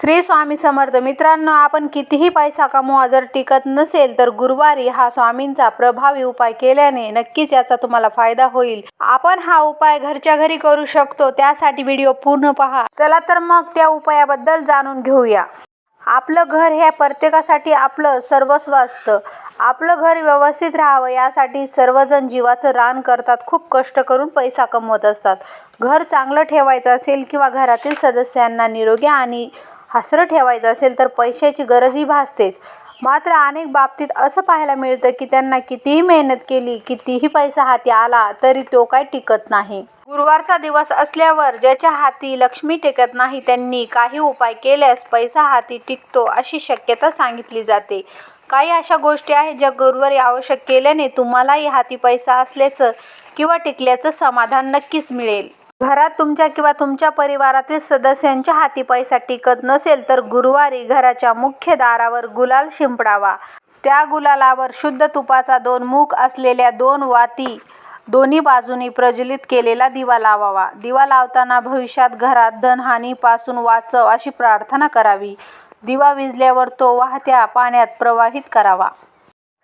श्री स्वामी समर्थ मित्रांनो आपण कितीही पैसा कमवा जर टिकत नसेल तर गुरुवारी हा स्वामींचा प्रभावी उपाय केल्याने नक्कीच याचा तुम्हाला फायदा होईल. आपण हा उपाय घरच्या घरी करू शकतो त्यासाठी व्हिडिओ पूर्ण पहा. चला तर मग त्या उपायाबद्दल जाणून घेऊया. आपलं घर हे प्रत्येकासाठी आपलं सर्वस्व असतं. आपलं घर व्यवस्थित राहावं यासाठी सर्वजण जीवाचं रान करतात खूप कष्ट करून पैसा कमवत असतात. घर चांगलं ठेवायचं असेल किंवा घरातील सदस्यांना निरोगी आणि हसरं ठेवायचं असेल तर पैशाची गरजही भासतेच. मात्र अनेक बाबतीत असं पाहायला मिळतं की त्यांना कितीही मेहनत केली कितीही पैसा हाती आला तरी तो काय टिकत नाही. गुरुवारचा दिवस असल्यावर ज्याच्या हाती लक्ष्मी टेकत नाही त्यांनी काही उपाय केल्यास पैसा हाती टिकतो अशी शक्यता सांगितली जाते. काही अशा गोष्टी आहेत ज्या गुरुवारी आवश्यक केल्याने तुम्हालाही हाती पैसा असल्याचं किंवा टिकल्याचं समाधान नक्कीच मिळेल. घरात तुमच्या किंवा तुमच्या परिवारातील सदस्यांच्या हाती पैसा टिकत नसेल तर गुरुवारी घराच्या मुख्य दारावर गुलाल शिंपडावा. त्या गुलालावर शुद्ध तुपाचा दोन मुख असलेल्या दोन वाती दोन्ही बाजूनी प्रज्वलित केलेला दिवा लावावा. दिवा लावताना भविष्यात घरात धनहानीपासून वाचव अशी प्रार्थना करावी. दिवा विझल्यावर तो वाहत्या पाण्यात प्रवाहित करावा.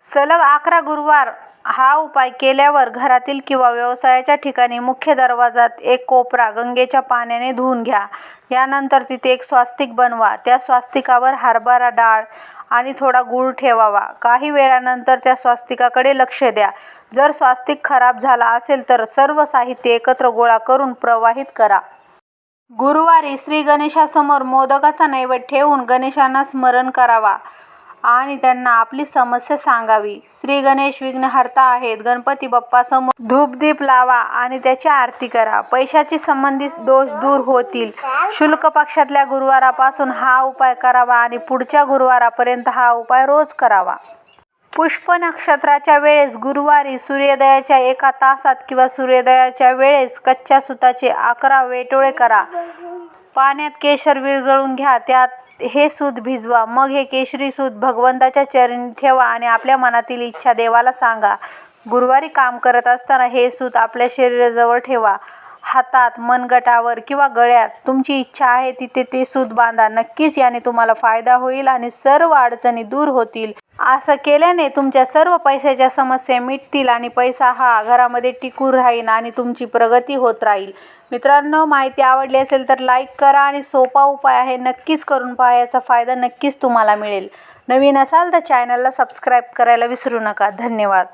सलग अकरा गुरुवार हा उपाय केल्यावर घरातील किंवा व्यवसायाच्या ठिकाणी मुख्य दरवाजात एक कोपरा गंगेच्या पाण्याने धुवून घ्या. यानंतर तिथे एक स्वास्तिक बनवा. त्या स्वास्तिकावर हरभरा डाळ आणि थोडा गूळ ठेवावा. काही वेळानंतर त्या स्वास्तिकाकडे लक्ष द्या. जर स्वास्तिक खराब झाला असेल तर सर्व साहित्य एकत्र गोळा करून प्रवाहित करा. गुरुवारी श्री गणेशासमोर मोदकाचा नैवेद्य ठेवून गणेशांना स्मरण करावा. आणि त्यांना आपली समस्या सांगावी. श्री गणेश विघ्नहर्ता आहेत. गणपती बाप्पा समोर धूपदीप लावा आणि त्याची आरती करा. पैशाची संबंधित दोष दूर होतील. शुल्क पक्षातल्या गुरुवारापासून हा उपाय करावा आणि पुढच्या गुरुवारापर्यंत हा उपाय रोज करावा. पुष्प नक्षत्राच्या वेळेस गुरुवारी सूर्योदयाच्या एका तासात किंवा सूर्योदयाच्या वेळेस कच्च्या सुताचे अकरा वेटोळे करा. पाण्यात केशर विरघळून घ्या त्यात हे सूत भिजवा मग हे केशरी सूत भगवंताच्या चरणी ठेवा आणि आपल्या मनातील इच्छा देवाला सांगा. गुरुवारी काम करत असताना हे सूत आपल्या शरीराजवळ ठेवा. हातात मनगटावर किंवा गळ्यात तुमची इच्छा आहे तिथे ते सूत बांधा. नक्कीच याने तुम्हाला फायदा होईल आणि सर्व अडचणी दूर होतील. असं केल्याने तुमच्या सर्व पैशाच्या समस्या मिटतील आणि पैसा हा घरामध्ये टिकून राहील आणि तुमची प्रगती होत राहील. मित्रांनो माहिती आवडली असेल तर लाईक करा आणि सोपा उपाय आहे नक्कीच करून पहा याचा फायदा नक्कीच तुम्हाला मिळेल. नवीन असाल तर चॅनलला सबस्क्राईब करायला विसरू नका. धन्यवाद.